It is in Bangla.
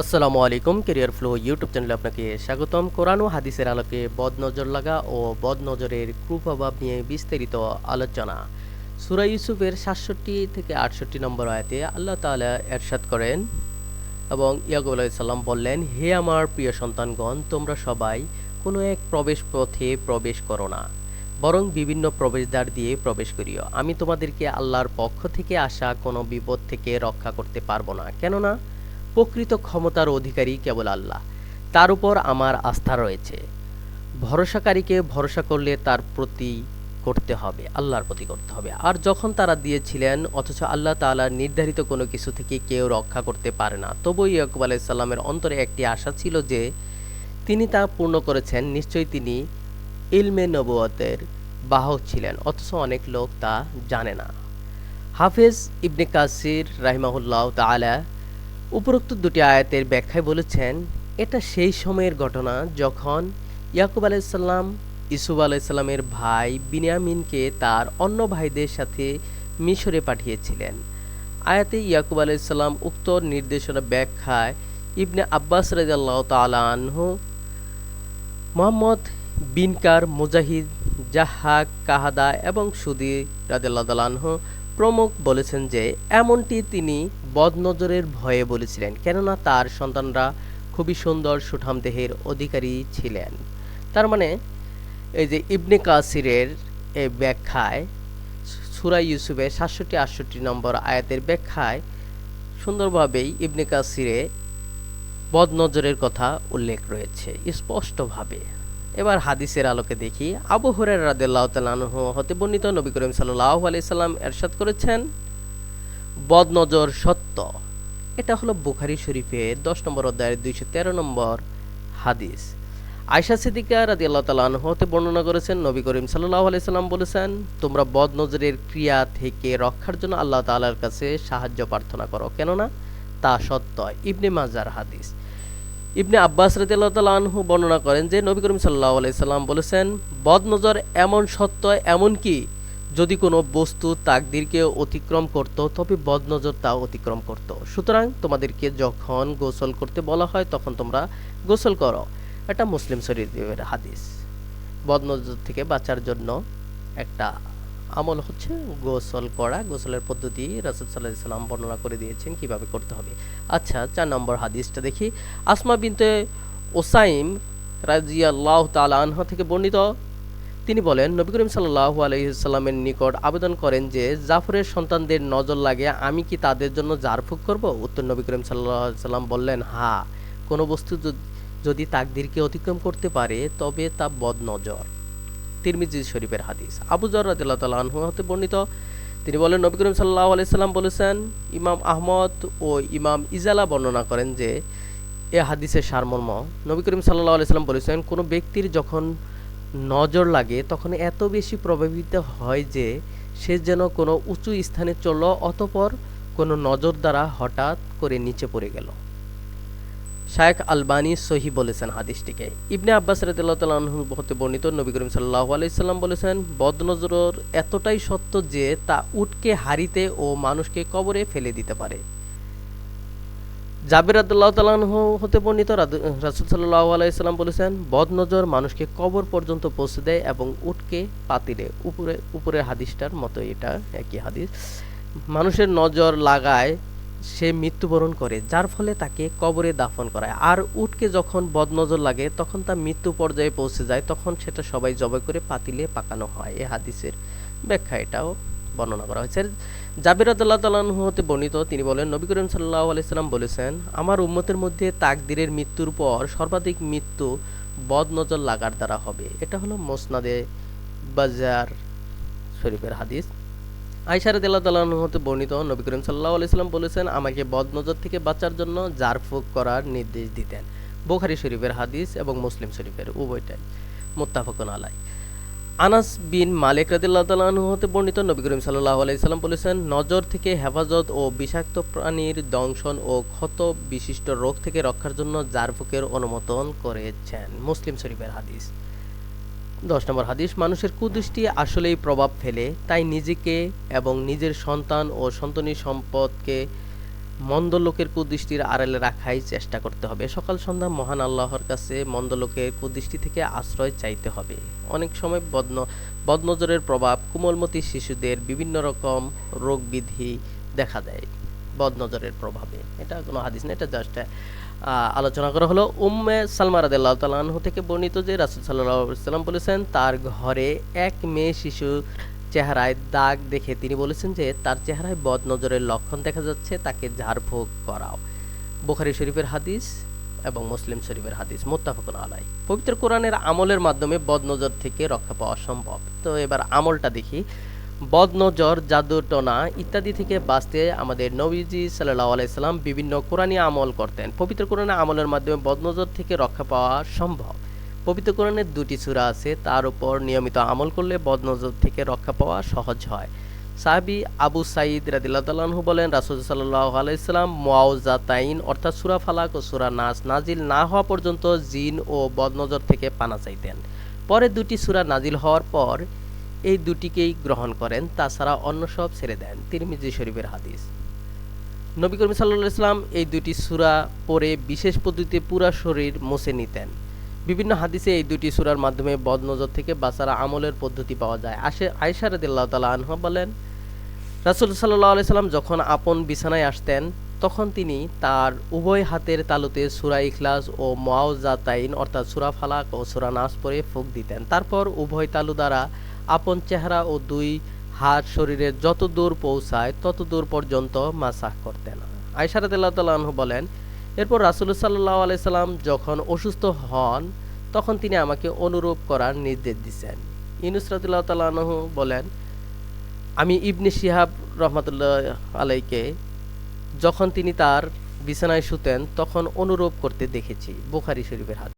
আসসালামু আলাইকুম কেরিয়ার ফ্লো ইউটিউব চ্যানেলে আপনাকে স্বাগতম। কোরআন ও হাদিসের আলোকে বদনজর লাগা ও বদনজরের কুপ্রভাব নিয়ে বিস্তারিত আলোচনা। সুরা ইউসুফের সাতষট্টি থেকে আটষট্টি নম্বর আয়াতে আল্লাহ তাআলা এরশাদ করেন এবং ইয়াকুব আলাইসাল্লাম বললেন, হে আমার প্রিয় সন্তানগণ, তোমরা সবাই কোনো এক প্রবেশ পথে প্রবেশ করো না, বরং বিভিন্ন প্রবেশদ্বার দিয়ে প্রবেশ করিও। আমি তোমাদেরকে আল্লাহর পক্ষ থেকে আসা কোনো বিপদ থেকে রক্ষা করতে পারব না। কেননা প্রকৃত ক্ষমতার অধিকারী কেবল আল্লাহ। তার উপর আমার আস্থা রয়েছে। ভরসাকারীকে ভরসা করলে তার প্রতি করতে হবে, আল্লাহর প্রতি করতে হবে। আর যখন তারা দিয়েছিলেন, অথচ আল্লাহ তাআলার নির্ধারিত কোনো কিছু থেকে কেউ রক্ষা করতে পারে না। তবুও ইয়াকুব আলাইসাল্লামের অন্তরে একটি আশা ছিল যে, তিনি তা পূর্ণ করেছেন, নিশ্চয়ই তিনি ইলমে নবুয়তের বাহক ছিলেন, অথচ অনেক লোক তা জানে না। হাফেজ ইবনে কাসির রাহিমাহুল্লাহ তাআলা উপরোক্ত দুটি আয়াতের ব্যাখ্যায় বলেছেন, এটা সেই সময়ের ঘটনা যখন ইয়াকুব আলাইসাল্লাম ইসুফ আলাইসাল্লামের ভাই বিনিয়ামিনকে তার অন্য ভাইদের সাথে মিশরে পাঠিয়েছিলেন। আয়াতে ইয়াকুব আলাইসাল্লাম উক্ত নির্দেশনা ব্যাখ্যায় ইবনে আব্বাস রাজাল্লাহ তালাহ মোহাম্মদ বিনকার মুজাহিদ, জাহাক, কাহাদা এবং সুদি রাজাল্লাহ তালাহ প্রমুখ বলেছেন যে, এমনটি তিনি বদনজরের ভয়ে বলেছিলেন, কেননা তার সন্তানরা খুবই সুন্দর সুঠাম দেহের অধিকারী ছিলেন। তার মানে এই যে ইবনে কাসিরের এই ব্যাখ্যায়, সুরা ইউসুফের সাতষট্টি আটষট্টি নম্বর আয়াতের ব্যাখ্যায় সুন্দরভাবেই ইবনে কাসিরে বদনজরের কথা উল্লেখ রয়েছে, স্পষ্টভাবে। এবার হাদিসের আলোকে দেখি, আবু হুরের রাদিল্লাহ তালাহ হতে বর্ণিত নবী করিম সাল্লাহ আলাইসাল্লাম এরশাদ করেছেন বদনজর সত্য। এটা হলো বুখারি শরীফে দশ নম্বর অধ্যায়ের দুইশো তেরো নম্বর হাদিস। আয়সা সিদ্দিকা রাজি আল্লাহ তালাহ হতে বর্ণনা করেছেন, নবী করিম সাল্লাহ আলাইসাল্লাম বলেছেন, তোমরা বদনজরের ক্রিয়া থেকে রক্ষার জন্য আল্লাহ তালার কাছে সাহায্য প্রার্থনা করো। কেননা তা সত্য ইবনে মাজার হাদিস। ইবনে আব্বাস রাদিয়াল্লাহু বর্ণনা করেন যে, নবী করিম সাল্লাল্লাহু আলাইহি সাল্লাম বলেছেন, বদনজর এমন সত্য এমন কি যদি কোনো বস্তু তাকদিরকে অতিক্রম করত, তবে বদনজর তা অতিক্রম করত। সুতরাং তোমাদেরকে যখন গোসল করতে বলা হয়, তখন তোমরা গোসল করো। এটা মুসলিম শরীফের হাদিস। বদনজর থেকে বাঁচার জন্য একটা আমল হচ্ছে গোসল করা। গোসলের পদ্ধতি রাসুল সাল্লাহ সাল্লাম বর্ণনা করে দিয়েছেন কীভাবে করতে হবে। আচ্ছা চার নম্বর হাদিসটা দেখি। আসমা বিনতে ওসাইম রাজিয়াল্লাহ তালা আনহা থেকে বর্ণিত তিনি বলেন, নবী করিম সাল্লাহ আলহিসাল্লামের নিকট আবেদন করেন যে, জাফরের সন্তানদের নজর লাগে, আমি কি তাদের জন্য জারফুক করব? উত্তর নবী করিম সাল্লাহ সাল্লাম বললেন, হা, কোনো বস্তু যদি তাকদিরকে অতিক্রম করতে পারে, তবে তা বদনজর। তিরমিজি শরীফের হাদিস। আবু জর তাল হতে বর্ণিত, তিনি বলেন, নবী করিম সাল্লাহ আলাইসাল্লাম বলেছেন, ইমাম আহমদ ও ইমাম ইজালা বর্ণনা করেন যে, এ হাদিসের সারমর্ম, নবী করিম সাল্লাহ আলাইসাল্লাম বলেছেন, কোনো ব্যক্তির যখন নজর লাগে, তখন এত বেশি প্রভাবিত হয় যে সে যেন কোনো উঁচু স্থানে চলল অতপর কোনো নজর দ্বারা হঠাৎ করে নিচে পড়ে গেল। শায়েখ আলবানি সহি বলেছেন হাদিসটিকে। ইবনে আব্বাস রাদিল্লাহু হতে বর্ণিত নবী করিম সাল্লাহ আলাইসাল্লাম বলেছেন বদনজর এতটাই সত্য যে তা উটকে হারিতে ও মানুষকে কবরে ফেলে দিতে পারে। জাবির রাদুল্লাহ তালাহ হতে বর্ণিত রাসুল সাল্লাহ আলাইসাল্লাম বলেছেন, বদনজর মানুষকে কবর পর্যন্ত পৌঁছে দেয় এবং উটকে পাতিলে, উপরে উপরের হাদিসটার মতো এটা একই হাদিস। মানুষের নজর লাগায় সে মৃত্যুবরণ করে, যার ফলে তাকে কবরে দাফন করায়। আর উটকে যখন বদনজর লাগে, তখন তা মৃত্যু পর্যায়ে পৌঁছে যায়, তখন সেটা সবাই জবাই করে পাতিলে পাকানো হয়। এ হাদিসের ব্যাখ্যা এটাও বর্ণনা করা হয়েছে। জাবির আদাল্লাহ তালাহ হতে বর্ণিত, তিনি বলেন, নবী করিম সাল্লাহ আলাইসাল্লাম বলেছেন, আমার উম্মতের মধ্যে তাকদিরের মৃত্যুর পর সর্বাধিক মৃত্যু বদনজর লাগার দ্বারা হবে। এটা হলো মোসনাদে বাজার শরীফের হাদিস। আইসার হতে বর্ণিত, নবী করিম সাল্লাহ আলাইসাল্লাম বলেছেন, আমাকে বদনজর থেকে বাঁচার জন্য জারফুক করার নির্দেশ দিতেন। বোখারি শরীফের হাদিস এবং মুসলিম শরীফের উভয়টাই। মোত্তাফকুন আলাই আনাস বিন মালিক রাদিল্লাহ হতে বর্ণিত নবী করিম সাল্লাহ আলাইসাল্লাম বলেছেন, নজর থেকে হেফাজত ও বিষাক্ত প্রাণীর দংশন ও ক্ষত বিশিষ্ট রোগ থেকে রক্ষার জন্য জারফুকের অনুমোদন করেছেন। মুসলিম শরীফের হাদিস। দশ নম্বর হাদিস, মানুষের কুদৃষ্টি আসলেই প্রভাব ফেলে, তাই নিজেকে এবং নিজের সন্তান ও সন্তানী সম্পদকে মন্দ লোকের কুদৃষ্টির আড়ালে রাখাই চেষ্টা করতে হবে। সকাল, সন্ধ্যা মহান আল্লাহর কাছে মন্দ লোকের কুদৃষ্টি থেকে আশ্রয় চাইতে হবে। অনেক সময় বদন, বদনজরের প্রভাব কোমলমতি শিশুদের বিভিন্ন রকম রোগ বিধি দেখা দেয় বদনজরের প্রভাবে। এটা কোনো হাদিস না এটা জাস্ট আলোচনা করা হলো। উম্মে সালমা রাদিয়াল্লাহু তাআলা থেকে বর্ণিত যে রাসূল আলাইহি সাল্লাম বলেছেন, তার ঘরে এক মেয়ে শিশু চেহারায় দাগ দেখে তিনি বলেছেন যে তার চেহারায় বদ নজরের লক্ষণ দেখা যাচ্ছে, তাকে ঝাড়ফুঁক করাও। বুখারী শরীফের হাদিস এবং মুসলিম শরীফের হাদিস মোত্তাফাকুন আলাই পবিত্র কোরআনের আমলের মাধ্যমে বদ নজর থেকে রক্ষা পাওয়া সম্ভব। তো এবার আমলটা দেখি। বদনজর জাদুটনা ইত্যাদি থেকে বাঁচতে আমাদের নবীজি সাল্লাহ আলাইসাল্লাম বিভিন্ন কোরআনী আমল করতেন। পবিত্র কোরআনের আমলের মাধ্যমে বদনজর থেকে রক্ষা পাওয়া সম্ভব। পবিত্র কোরআনের দুটি সূরা আছে, তার উপর নিয়মিত আমল করলে বদনজর থেকে রক্ষা পাওয়া সহজ হয়। সাহাবি আবু সাঈদ রাদিল্লাহু বলেন, রাসুল সাল্লাহ আলাইসাল্লাম মোয়াউজাতাইন অর্থাৎ সুরা ফালাক ও সুরা নাস নাজিল না হওয়া পর্যন্ত জিন ও বদনজর থেকে পানা চাইতেন। পরে দুটি সূরা নাজিল হওয়ার পর এই দুটিকেই গ্রহণ করেন, তাছাড়া অন্য সব ছেড়ে দেন। তিরমিজি শরীফের হাদিস। নবী করিম সাল্লাহ ইসলাম এই দুটি সূরা পরে বিশেষ পদ্ধতিতে পুরা শরীর মুছে নিতেন। বিভিন্ন হাদিসে এই দুটি সুরার মাধ্যমে বদনজর থেকে বাঁচার আমলের পদ্ধতি পাওয়া যায়। আসে আয়সা রাদিল্লাহ তালা আনহা বলেন, রাসুল সাল্লাহ আলি সাল্লাম যখন আপন বিছানায় আসতেন, তখন তিনি তার উভয় হাতের তালুতে সুরা ইখলাস ও মোয়াউজাতাইন অর্থাৎ সুরা ফালাক ও সুরা নাস পরে ফুক দিতেন। তারপর উভয় তালু দ্বারা আপন চেহারা ও দুই হাত শরীরে যত দূর পৌঁছায় তত দূর পর্যন্ত মাসাহ করতেন। আয়সারাত বলেন এরপর রাসুল সাল্লাহ আলাইসাল্লাম যখন অসুস্থ হন, তখন তিনি আমাকে অনুরূপ করার নির্দেশ দিচ্ছেন। ইনুসরাতুল্লাহ তাল্লাহ বলেন, আমি ইবনে শিহাব রহমতুল্লাহ আলাইকে যখন তিনি তার বিছানায় শুতেন, তখন অনুরূপ করতে দেখেছি, বুখারি শরীফের হাত